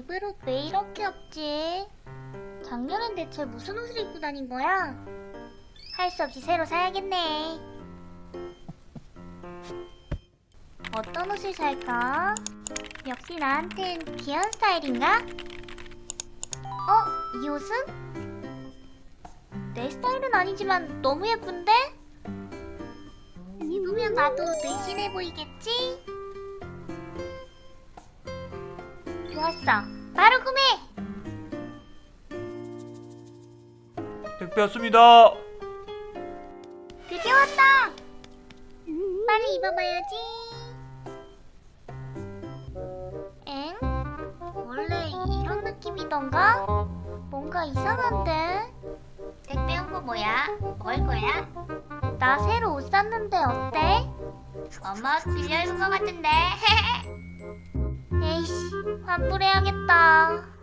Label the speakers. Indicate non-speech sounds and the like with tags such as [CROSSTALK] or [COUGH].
Speaker 1: 옷왜 이렇게 없지? 작년엔 대체 무슨 옷을 입고 다닌 거야? 할 수 없이 새로 사야겠네. 어떤 옷을 살까? 역시 나한텐 귀여운 스타일인가? 어? 이 옷은? 내 스타일은 아니지만 너무 예쁜데? 입으면 나도 늘씬해 보이겠지? 좋았어. 바로 구매!
Speaker 2: 택배 왔습니다.
Speaker 1: 드디어 왔다! 빨리 입어봐야지. 엥? 원래 이런 느낌이던가? 뭔가 이상한데? 택배 온 거 뭐야? 먹을 거야? 나 새로 옷 샀는데 어때? 엄마 옷 빌려 입은 거 같은데. [LAUGHS] 에이씨, 환불해야겠다.